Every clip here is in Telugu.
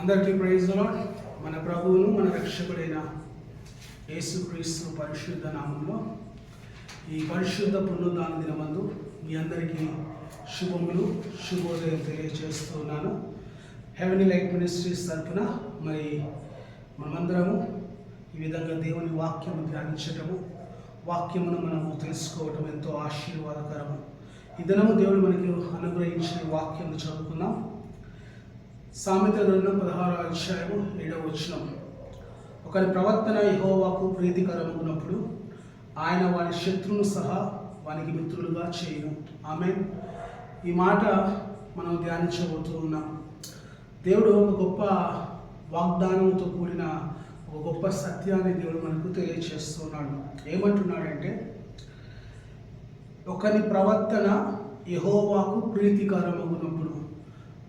అందరికీ ప్రైజ్ లాడ్ మన ప్రభువును మన రక్షకుడైన యేసుక్రీస్తు పరిశుద్ధ నామంలో ఈ పరిశుద్ధ పునరుద్ధాన దినమందు మీ అందరికీ శుభములు శుభోదయం తెలియజేస్తున్నాను హెవెన్ లైట్ మినిస్ట్రీస్ తరఫున మరి మనమందరము ఈ విధంగా దేవుని వాక్యము ధ్యానించటము వాక్యమును మనము తెలుసుకోవటం ఎంతో ఆశీర్వాదకరము. ఈ దినము దేవుడు మనకి అనుగ్రహించిన వాక్యం చదువుకుందాం. సామెత రెండు పదహారు అధ్యాయము ఏడవ వచ్చిన ఒకరి ప్రవర్తన యహోవాకు ప్రీతికరమగునప్పుడు ఆయన వారి శత్రువును సహా వానికి మిత్రులుగా చేయను. ఆమె ఈ మాట మనం ధ్యానించబోతూ ఉన్నాం. దేవుడు ఒక గొప్ప వాగ్దానంతో కూడిన ఒక గొప్ప సత్యాన్ని దేవుడు మనకు తెలియచేస్తున్నాడు. ఏమంటున్నాడంటే ఒకరి ప్రవర్తన యహోవాకు ప్రీతికరమగునప్పుడు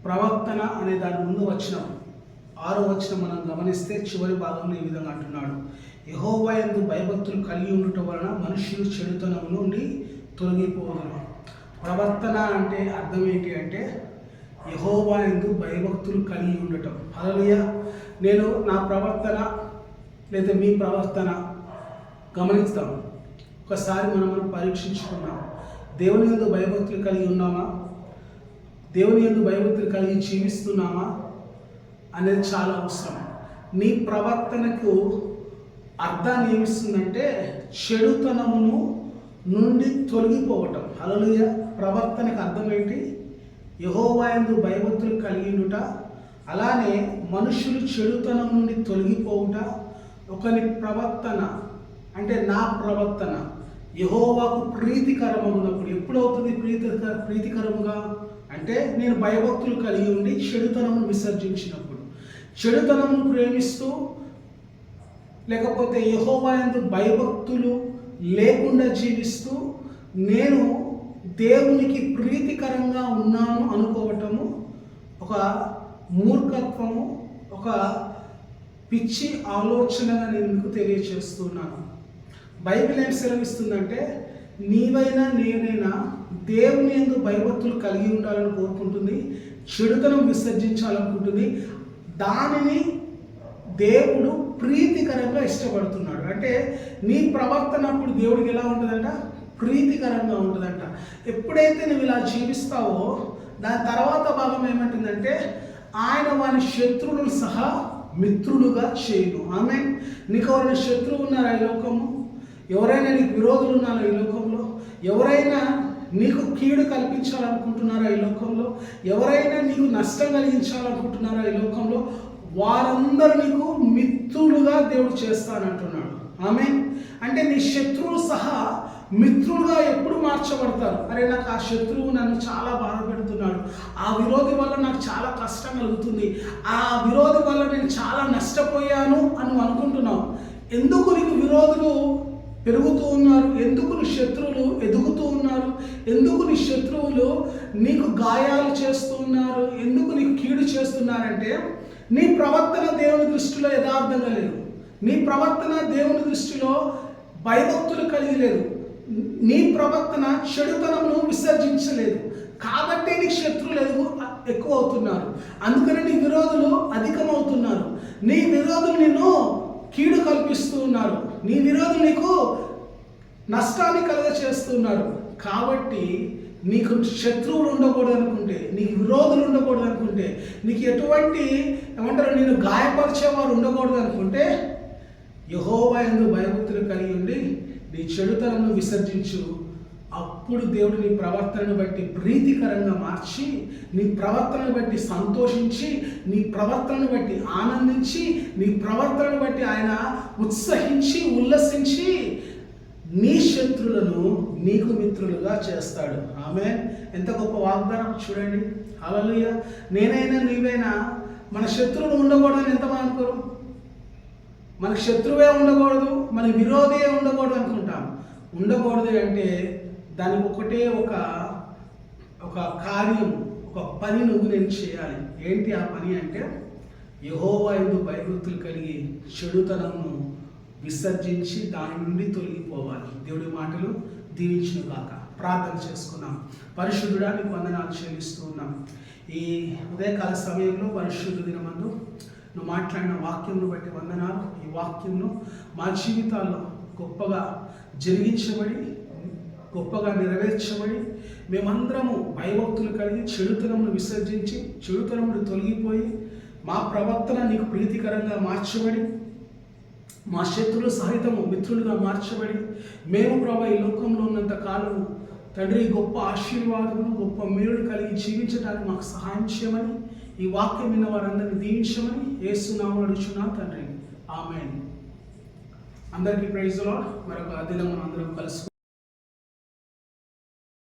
ప్రవర్తన అనే దాని ముందు వచ్చిన ఆరో వచ్చిన మనం గమనిస్తే చివరి భాగంలో ఈ విధంగా అంటున్నాడు. యహోవా ఎందు భయభక్తులు కలిగి ఉండటం వలన మనుషులు చెడుతనం నుండి తొలగిపోదు ప్రవర్తన అంటే అర్థం ఏంటి అంటే యహోవా ఎందు భయభక్తులు కలిగి ఉండటం. అలలియ నేను నా ప్రవర్తన లేదా మీ ప్రవర్తన గమనిస్తాం. ఒకసారి మనము మనం పరీక్షించుకున్నాం దేవుని ఎందు భయభక్తులు కలిగి ఉన్నామా? దేవుని ఎందు భయభక్తులు కలిగి జీవిస్తున్నామా అనేది చాలా అవసరం. నీ ప్రవర్తనకు అర్థాన్ని ఏమిస్తుందంటే చెడుతనమును నుండి తొలగిపోవటం. అలలుయ ప్రవర్తనకు అర్థం ఏంటి? యహోవాయందు భయభక్తులు కలిగినుట అలానే మనుషులు చెడుతనం నుండి తొలగిపోవుట ఒకని ప్రవర్తన. అంటే నా ప్రవర్తన. యహోవాకు ప్రీతికరమగునప్పుడు ఎప్పుడవుతుంది ప్రీతికర ప్రీతికరముగా? అంటే నేను భయభక్తులు కలిగి ఉండి చెడుతనమును విసర్జించినప్పుడు. చెడుతనమును ప్రేమిస్తూ లేకపోతే యహోవాయందు భయభక్తులు లేకుండా జీవిస్తూ నేను దేవునికి ప్రీతికరంగా ఉన్నాను అనుకోవటము ఒక మూర్ఖత్వము ఒక పిచ్చి ఆలోచనగా నేను మీకు తెలియచేస్తున్నాను. బైబిల్ ఏం సెలవిస్తుందంటే నీవైనా నేనైనా దేవుని ఎందు భయభక్తులు కలిగి ఉండాలని కోరుకుంటుంది చెడుతనం విసర్జించాలనుకుంటుంది. దానిని దేవుడు ప్రీతికరంగా ఇష్టపడుతున్నాడు. అంటే నీ ప్రవర్తన అప్పుడు దేవుడికి ఎలా ఉంటుందంట? ప్రీతికరంగా ఉంటుందంట. ఎప్పుడైతే నువ్వు ఇలా జీవిస్తావో దాని తర్వాత భాగం ఏమంటుందంటే ఆయన వాని శత్రువులను సహా మిత్రులుగా చేయను. ఆమె నీకు ఎవరైనా శత్రువు ఉన్నారా ఈ లోకము? ఎవరైనా నీకు విరోధులు ఉన్నారా ఈ లోకంలో? ఎవరైనా నీకు కీడు కల్పించాలనుకుంటున్నారా ఈ లోకంలో? ఎవరైనా నీకు నష్టం కలిగించాలనుకుంటున్నారా ఈ లోకంలో? వారందరూ నీకు మిత్రులుగా దేవుడు చేస్తానంటున్నాడు. ఆమె అంటే నీ శత్రువు సహా మిత్రులుగా ఎప్పుడు మార్చబడతారు? అరే నాకు ఆ శత్రువు నన్ను చాలా బాధ పెడుతున్నాడు. ఆ విరోధి వల్ల నాకు చాలా కష్టం కలుగుతుంది. ఆ విరోధి వల్ల నేను చాలా నష్టపోయాను అని అనుకుంటున్నావు. ఎందుకు నీకు విరోధులు పెరుగుతూ ఉన్నారు. ఎందుకు నీ శత్రువులు ఎదుగుతూ ఉన్నారు? ఎందుకు నీ శత్రువులు నీకు గాయాలు చేస్తూ ఉన్నారు? ఎందుకు నీకు కీడు చేస్తున్నారంటే నీ ప్రవర్తన దేవుని దృష్టిలో యథార్థంగా లేదు. నీ ప్రవర్తన దేవుని దృష్టిలో భయభక్తులు కలిగి లేదు. నీ ప్రవర్తన చెడుతనమును విసర్జించలేదు. కాబట్టి నీ శత్రువులు ఎదుగు ఎక్కువ అవుతున్నారు. అందుకని నీ విరోధులు అధికమవుతున్నారు. నీ విరోధులు నిన్ను కీడు కల్పిస్తూ ఉన్నారు. నీ విరోధులు నీకు నష్టాన్ని కలుగ చేస్తున్నారు కాబట్టి నీకు శత్రువులు ఉండకూడదు అనుకుంటే నీకు విరోధులు ఉండకూడదు అనుకుంటే నీకు ఎటువంటి ఏమంటారు నేను గాయపరిచేవారు ఉండకూడదు అనుకుంటే యహోవా ఎందు భయభక్తులు కలిగి ఉండి నీ చెడుతనను విసర్జించు. అప్పుడు దేవుడు నీ ప్రవర్తనను బట్టి ప్రీతికరంగా మార్చి నీ ప్రవర్తనను బట్టి సంతోషించి నీ ప్రవర్తనను బట్టి ఆనందించి నీ ప్రవర్తనను బట్టి ఆయన ఉత్సహించి ఉల్లసించి నీ శత్రులను నీకు మిత్రులుగా చేస్తాడు. ఆమె ఎంత గొప్ప వాగ్దానం చూడండి. అలలుయ నేనైనా నీవైనా మన శత్రువులు ఉండకూడదని ఎంతమంది అనుకోరు? మనకు శత్రువే ఉండకూడదు మన విరోధే ఉండకూడదు అనుకుంటాం. ఉండకూడదు అంటే దానికి ఒకటే ఒక ఒక కార్యం ఒక పని నువ్వు నేను చేయాలి. ఏంటి ఆ పని అంటే యహోవా ఎందు భయభక్తులు కలిగి చెడుతనమును విసర్జించి దాని నుండి తొలగిపోవాలి. దేవుడి మాటలు దీవించిన కాక ప్రార్థన చేసుకున్నాం. పరిశుద్ధుడా నీకు వందనాలు చెల్లిస్తూ ఉన్నాం. ఈ ఉదయకాల సమయంలో పరిశుద్ధ దినమందు నువ్వు మాట్లాడిన వాక్యంను బట్టి వందనాలు. ఈ వాక్యంను మా జీవితాల్లో గొప్పగా జరిగించబడి గొప్పగా నెరవేర్చమని మేమందరము భయభక్తులు కలిగి చెడుతనమును విసర్జించి చెడుతనమును తొలగిపోయి మా ప్రవర్తన నీకు ప్రీతికరంగా మార్చబడి మా శత్రులు సహితము మిత్రులుగా మార్చబడి మేము ప్రభా ఈ లోకంలో ఉన్నంత కాలం తండ్రి గొప్ప ఆశీర్వాదమును గొప్ప మేలును కలిగి జీవించడానికి మాకు సహాయం చేయమని ఈ వాక్యం విన్న వారందరినీ దీవించమని ఏసునామం అడుచున్నా తండ్రి. ఆమె అందరికీ ప్రైజ్ లాడ్ మరొక దినం మనం అందరం కలుసు